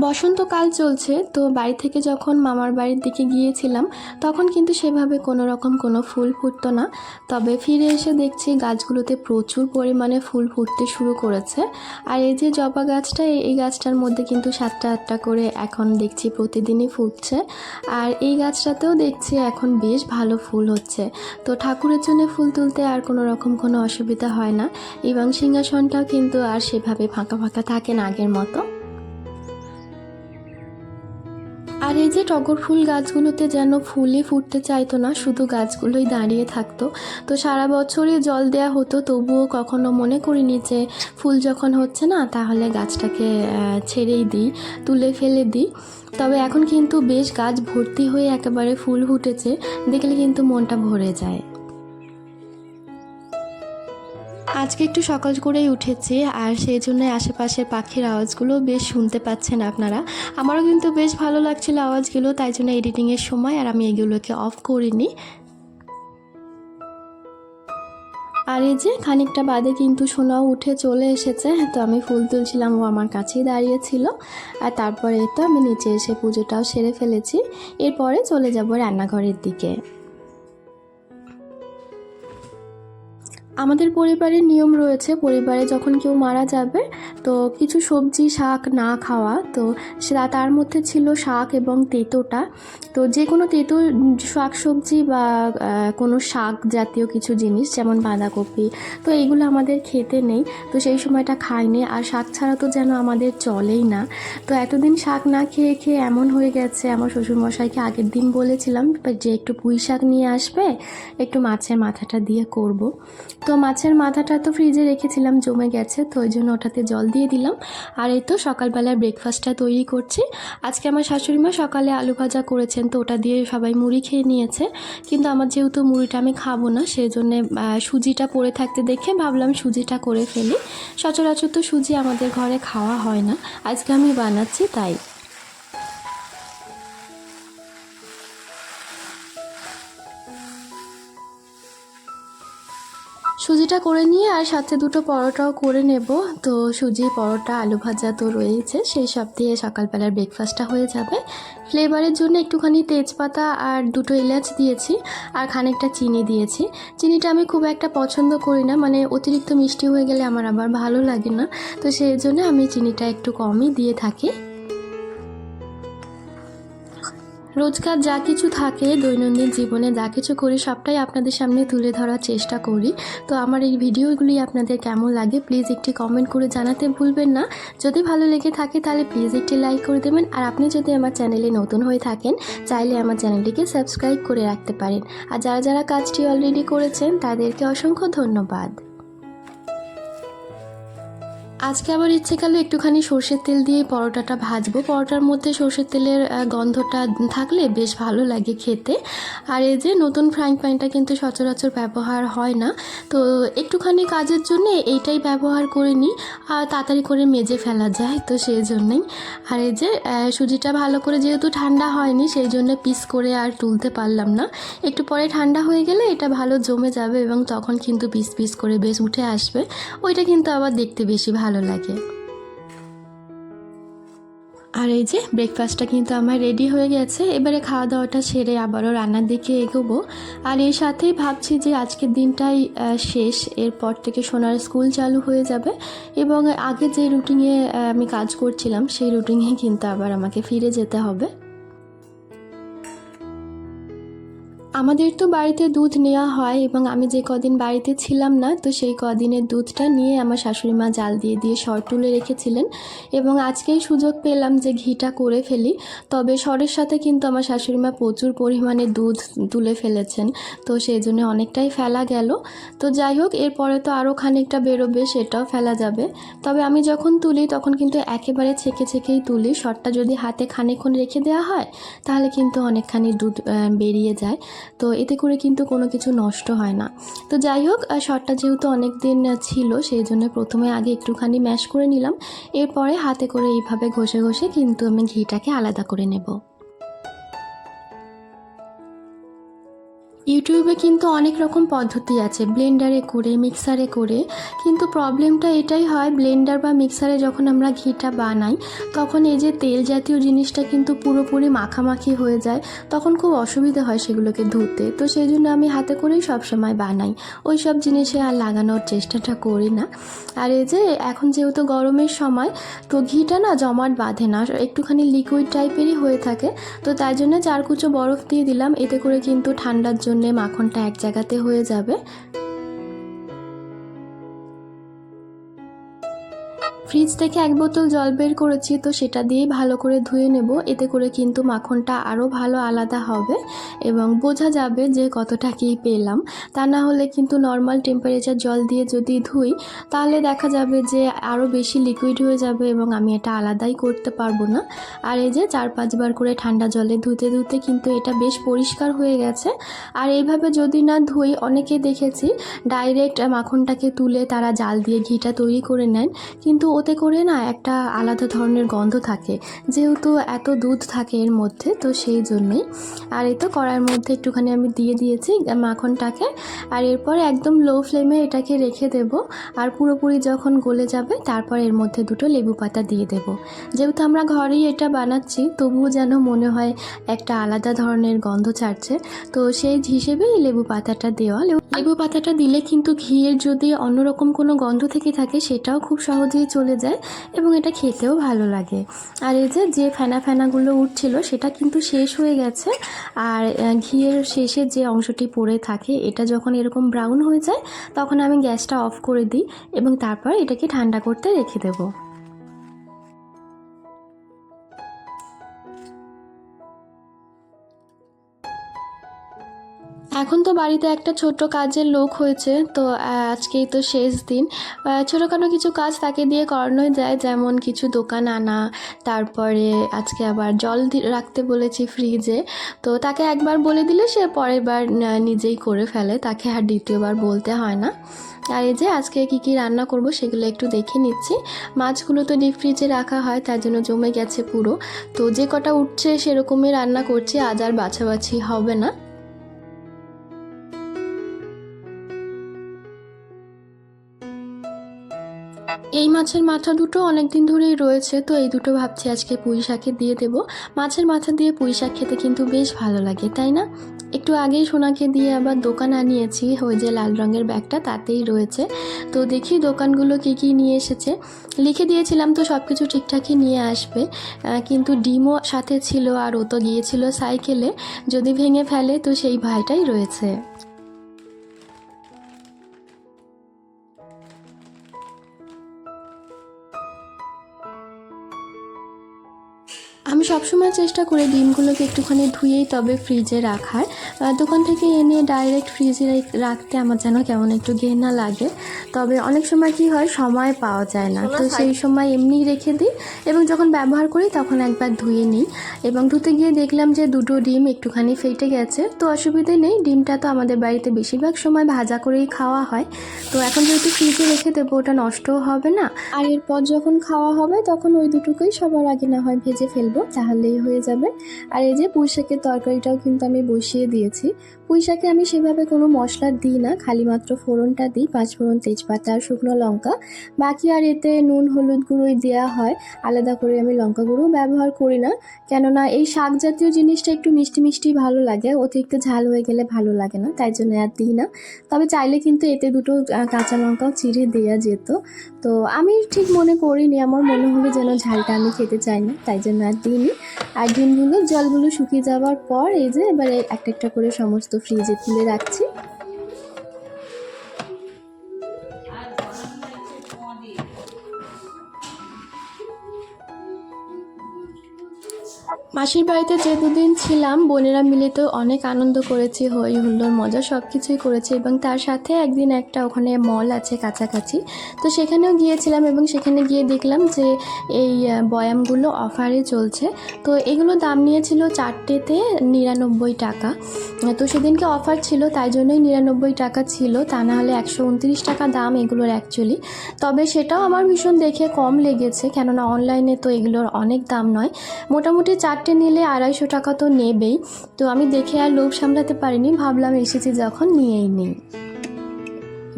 বসন্তকাল চলছে, তো বাড়ি থেকে যখন মামার বাড়ির দিকে গিয়েছিলাম, তখন কিন্তু সেভাবে কোনো রকম কোনো ফুল ফুটতো না। তবে ফিরে এসে দেখছি গাছগুলোতে প্রচুর পরিমাণে ফুল ফুটতে শুরু করেছে। আর এই যে জবা গাছটা এই- গাছটার মধ্যে কিন্তু সাতটা আটটা করে এখন দেখছি প্রতিদিনই ফুটছে। আর এই গাছটাতেও দেখছি এখন বেশ ভালো ফুল হচ্ছে। তো ঠাকুরের জন্য ফুল তুলতে আর কোনো রকম কোনো অসুবিধা হয় না। এবং সিংহাসনটাও কিন্তু আর সেভাবে ফাঁকা ফাঁকা থাকে না আগের মতো। আর এই যে টগর ফুল গাছগুলোতে যেন ফুলে ফুটতে চাইতো না, শুধু গাছগুলোই দাঁড়িয়ে থাকতো। তো সারা বছরই জল দেয়া হতো, তবুও কখনো মনে করিনি যে ফুল যখন হচ্ছে না, তাহলে গাছটাকে ছেড়েই দিই, তুলে ফেলে দিই। তবে এখন কিন্তু বেশ গাছ ভর্তি হয়ে একেবারে ফুল ফুটেছে, দেখলে কিন্তু মনটা ভরে যায়। আজকে একটু সকাল করেই উঠেছি, আর সেই জন্য আশেপাশের পাখির আওয়াজগুলো বেশ শুনতে পাচ্ছেন আপনারা। আমারও কিন্তু বেশ ভালো লাগছিল আওয়াজগুলো, তাই জন্য এডিটিংয়ের সময় আর আমি এগুলোকে অফ করিনি। আর এই যে খানিকটা বাদে কিন্তু সোনাও উঠে চলে এসেছে, তো আমি ফুল তুলছিলাম, ও আমার কাছেই দাঁড়িয়েছিল। আর তারপরে তো আমি নিচে এসে পুজোটাও সেরে ফেলেছি, এরপরে চলে যাব রান্নাঘরের দিকে। আমাদের পরিবারের নিয়ম রয়েছে, পরিবারে যখন কেউ মারা যাবে, তো কিছু সবজি, শাক না খাওয়া, তো সেটা তার মধ্যে ছিল শাক এবং তেঁতোটা। তো যে কোনো তেঁতো শাক সবজি বা কোনো শাক জাতীয় কিছু জিনিস, যেমন বাঁধাকপি, তো এইগুলো আমাদের খেতে নেই, তো সেই সময়টা খাইনি। আর শাক ছাড়া তো যেন আমাদের চলেই না। তো এতদিন শাক না খেয়ে খেয়ে এমন হয়ে গেছে, আমার শ্বশুরমশাইকে আগের দিন বলেছিলাম যে, একটু পুঁই শাক নিয়ে আসবে, একটু মাছের মাথাটা দিয়ে করব। তো মাছের মাথাটা তো ফ্রিজে রেখেছিলাম, জমে গেছে, তো ওই জন্য ওটাতে জল দিয়ে দিলাম। আর এই তো সকালবেলার ব্রেকফাস্টটা তৈরি করছি। আজকে আমার শাশুড়ি মা সকালে আলু ভাজা করেছেন, তো ওটা দিয়ে সবাই মুড়ি খেয়ে নিয়েছে। কিন্তু আমার যেহেতু মুড়িটা আমি খাব না সেই জন্যে সুজিটা পড়ে থাকতে দেখে ভাবলাম সুজিটা করে ফেলি। সচরাচর তো সুজি আমাদের ঘরে খাওয়া হয় না, আজকে আমি বানাচ্ছি তাই। সুজিটা করে নিয়ে আর সাথে দুটো পরোটাও করে নেব। তো সুজি, পরোটা, আলু ভাজা তো রয়েছে সেই সব দিয়ে সকালবেলার ব্রেকফাস্টটা হয়ে যাবে। ফ্লেভারের জন্য একটুখানি তেজপাতা আর দুটো এলাচ দিয়েছি আর খানিকটা চিনি দিয়েছি। চিনিটা আমি খুব একটা পছন্দ করি না মানে অতিরিক্ত মিষ্টি হয়ে গেলে আমার আবার ভালো লাগে না। তো সেই জন্য আমি চিনিটা একটু কমই দিয়ে থাকি। রোজকার যা কিছু থাকে, দৈনন্দিন জীবনে যা কিছু করি, সবটাই আপনাদের সামনে তুলে ধরার চেষ্টা করি। তো আমার এই ভিডিওগুলি আপনাদের কেমন লাগে প্লিজ একটি কমেন্ট করে জানাতে ভুলবেন না। যদি ভালো লেগে থাকে, তাহলে প্লিজ একটি লাইক করে দেবেন। আর আপনি যদি আমার চ্যানেলে নতুন হয়ে থাকেন, চাইলে আমার চ্যানেলটিকে সাবস্ক্রাইব করে রাখতে পারেন। আর যারা যারা কাজটি অলরেডি করেছেন, তাদেরকে অসংখ্য ধন্যবাদ। আজকে আবার ইচ্ছে গেল একটুখানি সর্ষের তেল দিয়ে পরোটাটা ভাজবো। পরোটার মধ্যে সর্ষের তেলের গন্ধটা থাকলে বেশ ভালো লাগে খেতে। আর এই যে নতুন ফ্রাইং প্যানটা কিন্তু সচরাচর ব্যবহার হয় না। তো একটুখানি কাজের জন্য এইটাই ব্যবহার করে নিই, আর তাড়াতাড়ি করে মেজে ফেলা যায় তো সেই জন্যই। আর এই যে সুজিটা ভালো করে যেহেতু ঠান্ডা হয়নি, সেই জন্য পিস করে আর তুলতে পারলাম না। একটু পরে ঠান্ডা হয়ে গেলে এটা ভালো জমে যাবে এবং তখন কিন্তু পিস পিস করে বেশ উঠে আসবে। ওইটা কিন্তু আবার দেখতে বেশি ভালো লাগে। আর এই যে ব্রেকফাস্টটা কিন্তু আমার রেডি হয়ে গেছে। এবারে খাওয়া দাওয়াটা সেরে আবারও রান্নার দিকে এগোবো। আর এর সাথেই ভাবছি যে আজকের দিনটাই শেষ। এরপর থেকে সোনার স্কুল চালু হয়ে যাবে। এবং আগে যে রুটিনে আমি কাজ করছিলাম, সেই রুটিনে কিন্তু আবার আমাকে ফিরে যেতে হবে। আমাদের তো বাড়িতে দুধ নেওয়া হয় এবং আমি যে কদিন বাড়িতে ছিলাম না, তো সেই কদিনের দুধটা নিয়ে আমার শাশুড়ি মা জাল দিয়ে দিয়ে সর তুলে রেখেছিলেন এবং আজকেই সুযোগ পেলাম যে ঘিটা করে ফেলি। তবে সরের সাথে কিন্তু আমার শাশুড়ি মা প্রচুর পরিমাণে দুধ তুলে ফেলেছেন, তো সেই জন্য অনেকটাই ফেলা গেল। তো যাই হোক, এরপরে তো আরও খানিকটা বেরোবে, সেটাও ফেলা যাবে। তবে আমি যখন তুলি, তখন কিন্তু একেবারে ছেঁকে ছেঁকেই তুলি। সরটা যদি হাতে খানিকক্ষণ রেখে দেওয়া হয়, তাহলে কিন্তু অনেকখানি দুধ বেরিয়ে যায়। তো এতে করে কিন্তু কোনো কিছু নষ্ট হয় না। তো যাই হোক শটটা যেহেতু অনেক দিন ছিল, সেই জন্য প্রথমে আগে একটুখানি ম্যাশ করে নিলাম। এরপরে হাতে করে এইভাবে ঘষে ঘষে কিন্তু আমি ঘিটাকে আলাদা করে নেব। ইউটিউবে কিন্তু অনেক রকম পদ্ধতি আছে। ব্লেন্ডারে করে, মিক্সারে করে। কিন্তু প্রবলেমটা এটাই হয়, ব্লেন্ডার বা মিক্সারে যখন আমরা ঘিটা বানাই, তখন এই যে তেল জাতীয় জিনিসটা কিন্তু পুরোপুরি মাখামাখি হয়ে যায়। তখন খুব অসুবিধা হয় সেগুলোকে ধুতে। তো সেই জন্য আমি হাতে করেই সবসময় বানাই। ওই সব জিনিসে আর লাগানোর চেষ্টাটা করি না। আর এই যে এখন যেহেতু গরমের সময়, তো ঘিটা না জমাট বাঁধে না। একটুখানি লিকুইড টাইপেরই হয়ে থাকে। তো তাই জন্য চার কুচো বরফ দিয়ে দিলাম। এতে করে কিন্তু ঠান্ডার জন্য মাখনটা এক জায়গাতে হয়ে যাবে। ফ্রিজ থেকে এক বোতল জল বের করেছি, তো সেটা দিয়েই ভালো করে ধুয়ে নেব। এতে করে কিন্তু মাখনটা আরও ভালো আলাদা হবে এবং বোঝা যাবে যে কতটা কী পেলাম। তা না হলে কিন্তু নর্মাল টেম্পারেচার জল দিয়ে যদি ধুই, তাহলে দেখা যাবে যে আরও বেশি লিকুইড হয়ে যাবে এবং আমি এটা আলাদাই করতে পারব না। আর এই যে চার পাঁচবার করে ঠান্ডা জলে ধুতে ধুতে কিন্তু এটা বেশ পরিষ্কার হয়ে গেছে। আর এইভাবে যদি না ধুই, অনেকে দেখেছি ডাইরেক্ট মাখনটাকে তুলে তারা জাল দিয়ে ঘিটা তৈরি করে নেন। কিন্তু ওতে করে না একটা আলাদা ধরনের গন্ধ থাকে। যেহেতু এত দুধ থাকে এর মধ্যে, তো সেই জন্যই। আর এই তো কড়াইয়ের মধ্যে একটুখানি আমি দিয়ে দিয়েছি মাখনটাকে। আর এরপর একদম লো ফ্লেমে এটাকে রেখে দেব। আর পুরোপুরি যখন গলে যাবে, তারপর এর মধ্যে দুটো লেবু পাতা দিয়ে দেব। যেহেতু আমরা ঘরেই এটা বানাচ্ছি, তবুও যেন মনে হয় একটা আলাদা ধরনের গন্ধ ছাড়ছে। তো সেই হিসেবেই লেবু পাতাটা দেওয়া। লেবু পাতাটা দিলে কিন্তু ঘিয়ের যদি অন্যরকম কোনো গন্ধ থেকে থাকে, সেটাও খুব সহজেই চলে যায় এবং এটা খেতেও ভালো লাগে। আর এই যে যে ফেনা ফেনাগুলো উঠছিল, সেটা কিন্তু শেষ হয়ে গেছে। আর ঘিয়ের শেষে যে অংশটি পড়ে থাকে, এটা যখন এরকম ব্রাউন হয়ে যায়, তখন আমি গ্যাসটা অফ করে দিই এবং তারপর এটাকে ঠান্ডা করতে রেখে দেবো। এখন তো বাড়িতে একটা ছোট্ট কাজের লোক হয়েছে, তো আজকেই তো শেষ দিন। ছোটোখাটো কিছু কাজ তাকে দিয়ে করানোই যায়, যেমন কিছু দোকান আনা, তারপরে আজকে আবার জল রাখতে বলেছি ফ্রিজে। তো, তাকে একবার বলে দিলে সে পরের বার নিজেই করে ফেলে, তাকে আর দ্বিতীয়বার বলতে হয় না। আর এই যে আজকে কি কি রান্না করব সেগুলো একটু দেখে নিচ্ছি। মাছগুলো তো ডিপ ফ্রিজে রাখা হয়, তার জন্য জমে গেছে পুরো। তো, যে কটা উঠছে সেরকমই রান্না করছি, আজ আর বাছাবাছি হবে না। এই মাছের মাথা দুটো অনেক দিন ধরেই রয়েছে, তো এই দুটো ভাবছি আজকে পুঁই শাকে দিয়ে দেব। মাছের মাথা দিয়ে পুঁই শাক খেতে কিন্তু বেশ ভালো লাগে, তাই না? একটু আগেই সোনাকে দিয়ে আবার দোকান আনিয়েছি, ওই যে লাল রঙের ব্যাগটা তাতেই রয়েছে। তো দেখি দোকানগুলো কী কী নিয়ে এসেছে। লিখে দিয়েছিলাম তো সব কিছু ঠিকঠাকই নিয়ে আসবে কিন্তু ডিমও সাথে ছিল আর ও তো গিয়েছিল সাইকেলে, যদি ভেঙে ফেলে তো সেই ভয়টাই রয়েছে। সবসময় চেষ্টা করে ডিমগুলোকে একটুখানি ধুয়েই তবে ফ্রিজে রাখার। দোকান থেকে এনে ডাইরেক্ট ফ্রিজে রাখতে আমার যেন কেমন একটু ঘেন্না লাগে। তবে অনেক সময় কি হয় সময় পাওয়া যায় না। তো সেই সময় এমনিই রেখে দিই এবং যখন ব্যবহার করি তখন একবার ধুয়ে নিই। এবং ধুতে গিয়ে দেখলাম যে দুটো ডিম একটুখানি ফেটে গেছে। তো অসুবিধে নেই ডিমটা তো আমাদের বাড়িতে বেশিরভাগ সময় ভাজা করেই খাওয়া হয়। তো এখন যেহেতু ফ্রিজে রেখে দেবো ওটা নষ্টও হবে না। আর এরপর যখন খাওয়া হবে তখন ওই দুটোকেই সবার আগে না হয় ভেজে ফেলব। তাহলেই হয়ে যাবে। আর এই যে পুঁই শাকের তরকারিটাও কিন্তু আমি বসিয়ে দিয়েছি। পুঁই শাকে আমি সেভাবে কোনো মশলা দিই না, খালি মাত্র ফোড়নটা দিই পাঁচ ফোড়ন তেজপাতা আর শুকনো লঙ্কা। বাকি আর এতে নুন, হলুদ গুঁড়োই দেওয়া হয়। আলাদা করে আমি লঙ্কা গুঁড়ো ব্যবহার করি না। কেননা এই শাক জাতীয় জিনিসটা একটু মিষ্টি মিষ্টি ভালো লাগে, অতিরিক্ত ঝাল হয়ে গেলে ভালো লাগে না, তাই জন্য আর দিই না। তবে চাইলে কিন্তু এতে দুটো কাঁচা লঙ্কাও চিড়ে দেওয়া যেত। তো আমি ঠিক মনে করিনি, আমার মনে হলো যেন ঝালটা আমি খেতে চাই না, তাই জন্য আর দিইনি। আর ডিমগুলো জলগুলো শুকিয়ে যাওয়ার পর এই যে এবারে একটা একটা করে সমস্ত ফ্রিজে তুলে রাখছি। মাসির বাড়িতে যে দুদিন ছিলাম, বোনেরা মিলে তো অনেক আনন্দ করেছি, হই হুল্লোড় মজা সব কিছুই করেছি এবং তার সাথে একদিন একটা ওখানে মল আছে কাছাকাছি। তো সেখানেও গিয়েছিলাম এবং সেখানে গিয়ে দেখলাম যে এই বয়ামগুলো অফারে চলছে। তো এগুলো দাম নিয়েছিল চারটেতে নিরানব্বই টাকা। তো সেদিনকে অফার ছিল, তাই জন্যই নিরানব্বই টাকা ছিল। তা না হলে একশো উনত্রিশ টাকা দাম এগুলোর অ্যাকচুয়ালি তবে সেটাও আমার ভীষণ দেখে কম লেগেছে, কেননা অনলাইনে তো এগুলোর অনেক দাম নয়। মোটামুটি চারটে নিলে আড়াইশো টাকা তো নেবেই। তো আমি দেখে আর লোভ সামলাতে পারিনি, ভাবলাম এসেছি যখন নিয়েই নেই।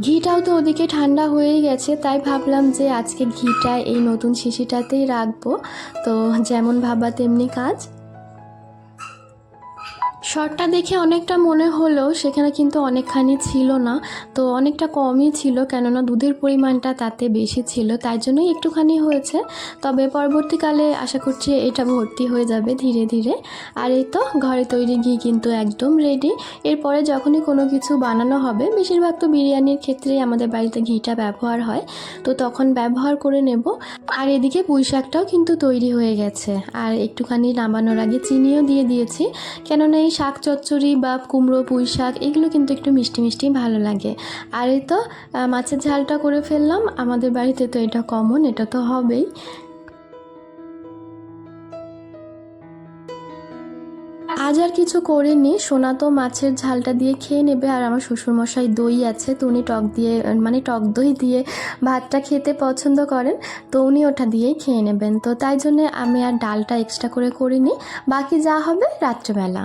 ঘিটাও তো ওদিকে ঠান্ডা হয়েই গেছে, তাই ভাবলাম যে আজকে ঘিটা এই নতুন শিশিটাতেই রাখব। তো যেমন ভাবা তেমনি কাজ। শর্টটা দেখে অনেকটা মনে হলো, সেখানে কিন্তু অনেকখানি ছিল না। তো অনেকটা কমই ছিল, কেননা দুধের পরিমাণটা তাতে বেশি ছিল, তাই জন্যই একটুখানি হয়েছে। তবে পরবর্তীকালে আশা করছি এটা ভর্তি হয়ে যাবে ধীরে ধীরে। আর এই তো ঘরে তৈরি ঘি কিন্তু একদম রেডি এরপরে যখনই কোনো কিছু বানানো হবে, বেশিরভাগ তো বিরিয়ানির ক্ষেত্রেই আমাদের বাড়িতে ঘিটা ব্যবহার হয়। তো তখন ব্যবহার করে নেব। আর এদিকে পুঁই শাকটাও কিন্তু তৈরি হয়ে গেছে। আর একটুখানি নামানোর আগে চিনিও দিয়ে দিয়েছি। কেননা এই শাক চচ্চড়ি বা কুমড়ো, পুঁই শাক, এগুলো কিন্তু একটু মিষ্টি মিষ্টি ভালো লাগে। আর এই তো মাছের ঝালটা করে ফেললাম। আমাদের বাড়িতে তো এটা কমন এটা তো হবেই। আজ আর কিছু করিনি। সোনা তো মাছের ঝালটা দিয়ে খেয়ে নেবে, আর আমার শ্বশুরমশাই দই আছে, তো উনি টক দিয়ে মানে টক দই দিয়ে ভাতটা খেতে পছন্দ করেন, তো উনি ওটা দিয়েই খেয়ে নেবেন। তো তাই জন্যে আমি আর ডালটা এক্সট্রা করে করিনি। বাকি যা হবে রাত্রেবেলা।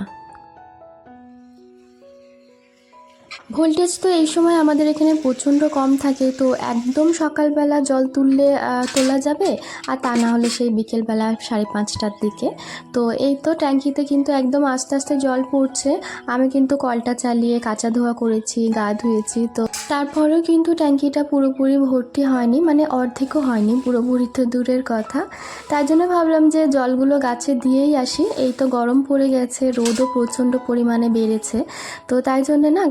ভোল্টেজ তো এই সময় আমাদের এখানে প্রচণ্ড কম থাকে, তো একদম সকালবেলা জল তুললে তোলা যাবে? আর তা না হলে সেই বিকেলবেলা সাড়ে পাঁচটার দিকে। তো এই তো ট্যাঙ্কিতে কিন্তু একদম আস্তে আস্তে জল পড়ছে। আমি কিন্তু কলটা চালিয়ে কাঁচা ধোয়া করেছি, গা ধুয়েছি, তো তারপরেও কিন্তু ট্যাঙ্কিটা পুরোপুরি ভর্তি হয়নি মানে অর্ধেকও হয়নি, পুরোপুরি তো দূরের কথা। তাই জন্য ভাবলাম যে জলগুলো গাছে দিয়েই আসি। এই তো গরম পড়ে গেছে, রোদও প্রচণ্ড পরিমাণে বেড়েছে। তো তাই জন্য না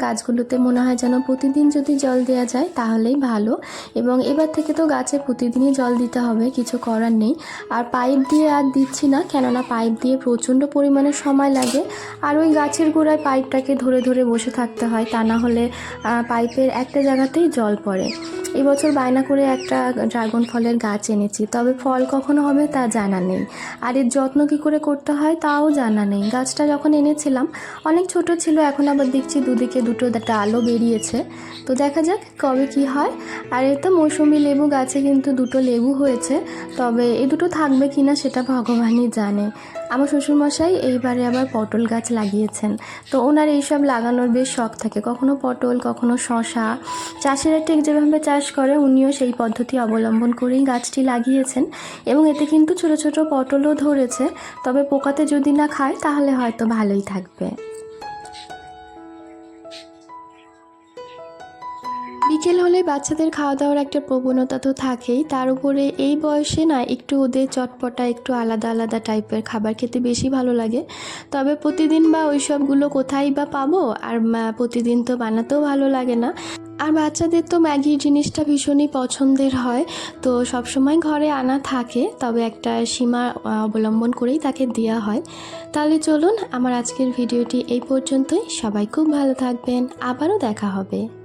গাছগুলোতে মনে হয় যেন প্রতিদিন যদি জল দেওয়া যায় তাহলেই ভালো। এবং এবার থেকে তো গাছে প্রতিদিনই জল দিতে হবে, কিছু করার নেই। আর পাইপ দিয়ে আর দিচ্ছি না, কেননা পাইপ দিয়ে প্রচণ্ড পরিমাণে সময় লাগে। আর ওই গাছের গোড়ায় পাইপটাকে ধরে ধরে বসে থাকতে হয়, তা না হলে পাইপের একটা জায়গাতেই জল পড়ে। এবছর বায়না করে একটা ড্রাগন ফলের গাছ এনেছি, তবে ফল কখনো হবে তা জানা নেই। আর এর যত্ন কী করে করতে হয় তাও জানা নেই। গাছটা যখন এনেছিলাম, অনেক ছোট ছিল, এখন আবার দেখছি দুদিকে দুটো ডালও বেরিয়েছে। তো দেখা যাক কবে কি হয়। আর এ তো মৌসুমি লেবু গাছে কিন্তু দুটো লেবু হয়েছে। তবে এ দুটো থাকবে কি না সেটা ভগবানই জানে। আমার শ্বশুরমশাই এইবারে আবার পটল গাছ লাগিয়েছেন। তো ওনার এইসব লাগানোর বেশ শখ থাকে। কখনো পটল, কখনো শশা চাষিরা ঠিক যেভাবে চাষ করে, উনিও সেই পদ্ধতি অবলম্বন করেই গাছটি লাগিয়েছেন। এবং এতে কিন্তু ছোট ছোট পটলও ধরেছে। তবে পোকাতে যদি না খায়, তাহলে হয়তো ভালোই থাকবে। বিকেল হলে বাচ্চাদের খাওয়া দাওয়ার একটা প্রবণতা তো থাকেই। তার উপরে এই বয়সে না একটু ওদের চটপটা, একটু আলাদা আলাদা টাইপের খাবার খেতে বেশি ভালো লাগে। তবে প্রতিদিন বা ওই সবগুলো কোথায় বা পাবো? আর প্রতিদিন তো বানাতেও ভালো লাগে না। আর বাচ্চাদের তো ম্যাগির জিনিসটা ভীষণই পছন্দের হয়। তো সবসময় ঘরে আনা থাকে, তবে একটা সীমা অবলম্বন করেই তাকে দেওয়া হয়। তাহলে চলুন, আমার আজকের ভিডিওটি এই পর্যন্তই। সবাই খুব ভালো থাকবেন। আবারও দেখা হবে।